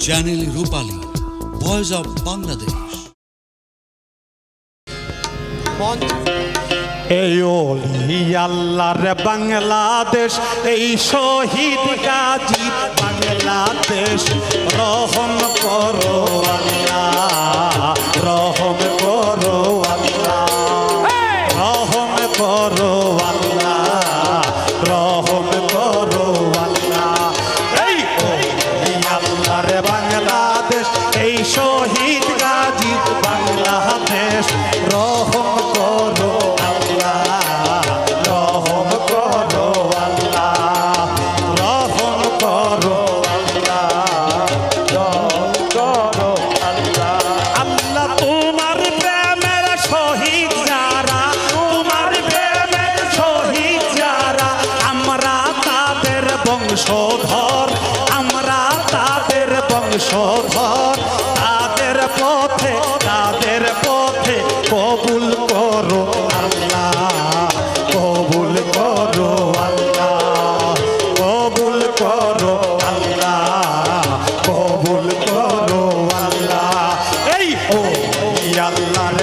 Channel Rupali voice of Bangladesh এই ওলি আল্লাহর বাংলাদেশ, এই শহীদ কাজী বাংলাদেশ, রহম করো শহীদ গাজী, বাংলাদেশ, রহম করো আল্লাহ, রহম করো আল্লাহ, রহম করো আল্লাহ, রহম করো আল্লাহ। আল্লাহ, তোমার প্রেমের শহীদ যারা, তোমার প্রেমের শহীদ যারা, আমরা তাদের Oh, oh, oh. ও আল্লাহ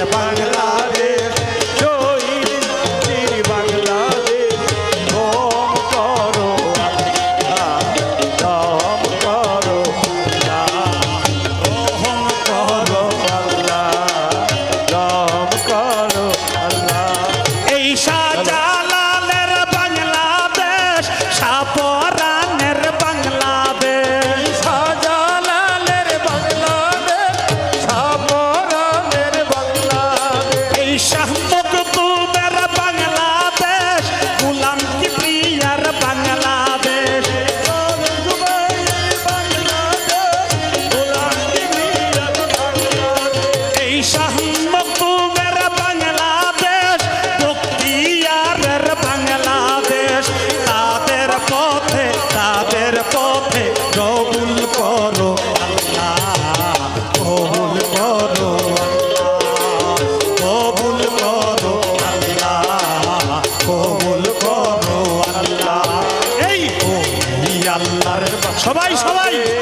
সবাই সবাই।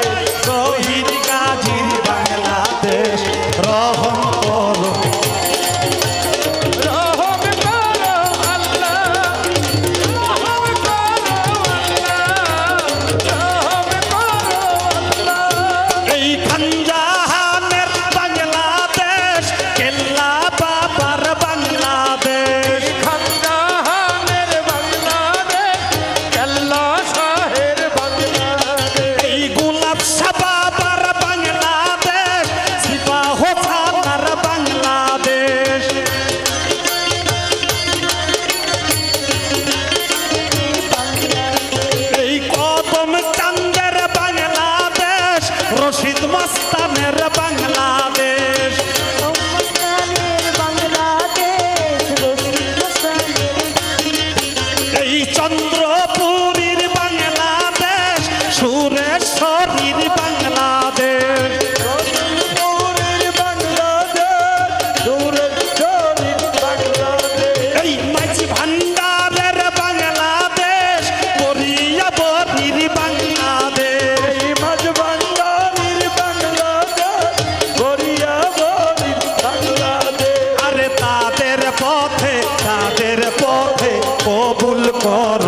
কবুল কর।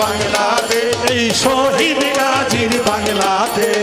বাংলাতে এই শহীদ গাজীর বাংলাতে।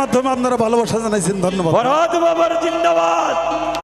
মাধ্যমে আপনারা ভালোবাসা জানাইছেন ধন্যবাদ। বাবার জিন্দাবাদ।